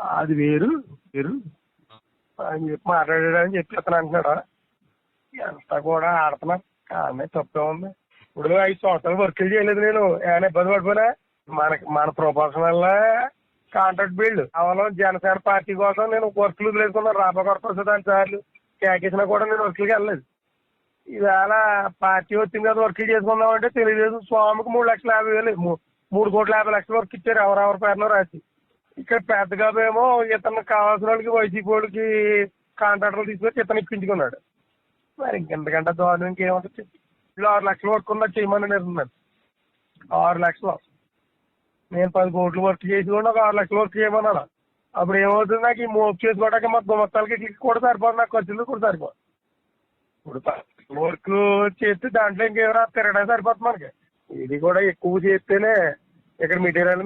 అది వేరు వేరు. అని చెప్పి మాట్లాడాడని చెప్పి అతను అంటున్నాడు. ఎంత కూడా ఆడుతున్నా. కానీ తప్పే ఉంది. ఇప్పుడు ఐదు సంవత్సరాలు వర్క్ చేయలేదు నేను. ఏమైనా ఇబ్బంది పడిపోయినా? మనకి మన ప్రొఫెషనల్ కాంట్రాక్ట్ బిల్డ్ కేవలం జనసేన పార్టీ కోసం నేను వర్క్లు వదిలేసుకున్నాను. రాబోకర్ ప్రసాద్ దాని సార్లు. కేకేసినా కూడా నేను వర్కులకి వెళ్ళలేదు. ఇవాళ పార్టీ వచ్చింది కదా వర్క్ చేసుకుందాం అంటే తెలియలేదు స్వామికి మూడు లక్షల యాభై వేలు మూ- మూడు కోట్ల యాభై లక్షల వరకు ఇచ్చారు. ఎవరెవరి పేరునో రాసి. ఇక్కడ పెద్దగా ఏమో ఇతను కావాల్సిన వాళ్ళకి వైసీపీ వాళ్ళకి కాంట్రాక్టర్లు తీసుకొచ్చి ఇతను ఇప్పించుకున్నాడు. మరి ఇంకెంతకంటే దారుణం ఇంకేముంటుంది ఇప్పుడు ఆరు లక్షలు వర్క్ ఉందా చేయమని నేను ఆరు లక్షలు. నేను పది కోట్లు వర్క్ చేసి కూడా ఒక ఆరు లక్షలు వర్క్ చేయమన్నాను. అప్పుడు ఏమవుతుంది? నాకు ఈ మోపు చేసుకోవడానికి మా గుమ్మత్తాలకి ఇట్లకి కూడా సరిపోదు నాకు ఖర్చులు కూడా సరిపోదు. ఇప్పుడు వర్క్ చేస్తే దాంట్లో ఇంకేమైనా తిరగడానికి సరిపోతుంది మనకి. ఇది కూడా ఎక్కువ చేస్తేనే ఇక్కడ మెటీరియల్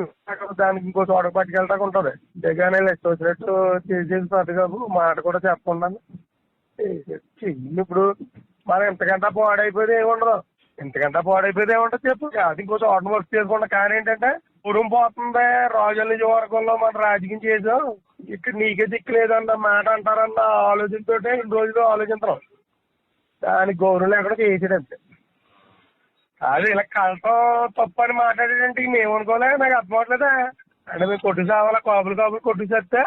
దానికి ఇంకో చోట పట్టుకెళ్ళటానికి ఉంటుంది. జగానే లెక్క వచ్చినట్టు చేసేది పెద్దగా మాట కూడా చెప్పకుండా చెయ్యి ఇప్పుడు మనం ఇంతకంటే పాడైపోయేది ఏముండదు ఉండదు. ఇంతకంటే పాడైపోయేది ఏముంటుంది చెప్పు. అది ఇంకో చోట వర్క్ చేసుకుంటా. కానీ ఏంటంటే పురుం పోతుంది. రాజుల నియోజకవర్గంలో మన రాజకీయం చేసాం ఇక్కడ నీకే దిక్కు లేదన్న మాట అంటారన్న ఆలోచనతో రెండు రోజులు ఆలోచించడం. దానికి గౌరవం లేకుండా చేసేటంతే అది ఇలా కలతో తప్పు అని మాట్లాడాడంటే మేమనుకోలే నాకు అర్థం అవట్లేదా అంటే మేము కొట్టు సావాలా కాపులు కాపులు కొట్టు చేస్తే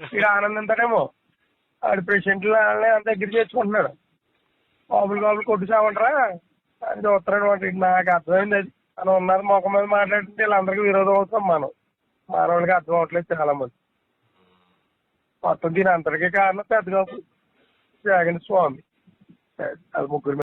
ఇక ఆనందంతోనేమో ఆడు ప్రెసిడెంట్లు వాళ్ళని అంత దగ్గర చేసుకుంటున్నాడు కాపులు కాపులు కొట్టు సావంటారా అని చూస్తున్నాడు అంటే నాకు అర్థమైంది అది. అని ఉన్నారు ముఖం మీద మాట్లాడుతుంటే వీళ్ళందరికీ విరోధం అవుతాం మనం. మానవులకి అర్థం అవ్వట్లేదు చాలా మంది మొత్తం దీని అంతటికీ కారణం పెద్ద కాపు జగన్ స్వామి. అది ముగ్గురు